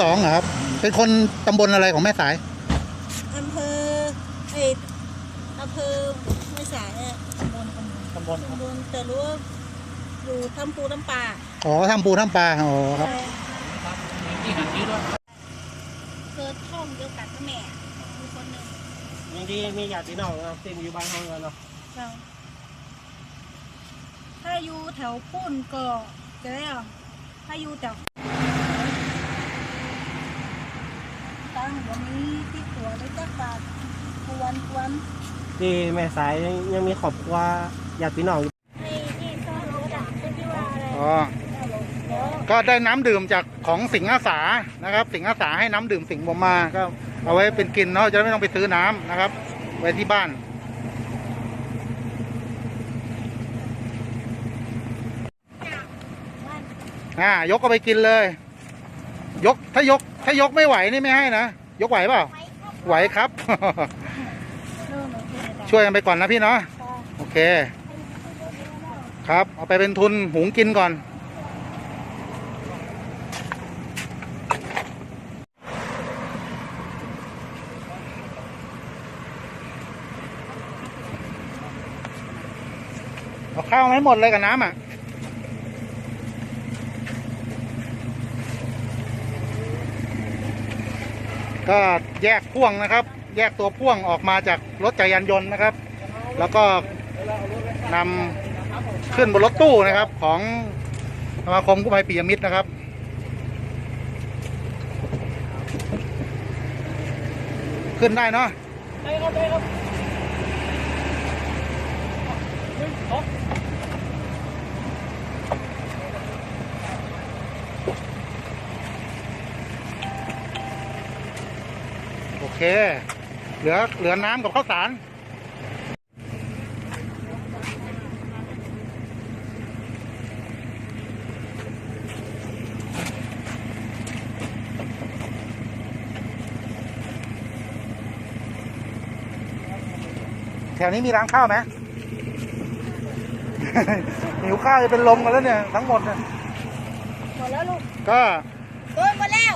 สองเหรอครับ เป็นคนตำบลอะไรของแม่สาย อำเภอเอยอำเภอไม่สายอะตำบลตำบลตำบลครับตำบลแต่รู้ว่าอยู่ทำปูทำปลาอ๋อทำปูทำปลา อ๋อครับ ที่หันนี้ด้วยเกิดท้องเดียวกันกับแม่มีคนหนึ่งยังดีมีญาติพี่น้องเราเต็มอยู่บ้านเฮากันเนาะเราถ้าอยู่แถวปุ้นก็จะได้หรอถ้าอยู่แถว ตั้งวันนี้ที่ตัวเลยจักบาทกวนกวนที่แม่สายยังยังมีครอบครัวญาติพี่น้องอยู่ให้ที่ซ่อนรถอะเป็นที่ว่าอะไรอ๋อเดี๋ยวก็ได้น้ำดื่มจากของสิงห์อาสานะครับ สิงห์อาสาให้น้ำดื่มสิงห์ผมมาก็เอาไว้เป็นกินเนาะจะได้ไม่ต้องไปซื้อน้ำนะครับ ไว้ที่บ้านบ้านอ่ายกก็ไปกินเลย ยกถ้ายก ถ้ายกไม่ไหวนี่ไม่ให้นะ ยกไหวเปล่า ไหวครับเริ่มโอเคจ้ะช่วยกันไปก่อนนะพี่เนาะค่ะโอเค ครับ เอาไปเป็นทุนหุงกินก่อน เอาข้าวมาให้หมดเลยกับน้ำอะ ก็แยกพ่วงนะครับ แยกตัวพ่วงออกมาจากรถจักรยานยนต์นะครับ แล้วก็นำขึ้นบนรถตู้นะครับ ของสมาคมกู้ภัยปิยมิตรนะครับขึ้นได้เนาะได้ครับได้ครับหนึ่งสอง โอ เค เหลือเหลือน้ำกับข้าวสารแถวนี้มีร้านข้าวไหมหิวข้าวจะเป็นลมกันแล้วเนี่ย ทั้งหมดเนี่ยหมดแล้วลูก ก็โดนหมดแล้ว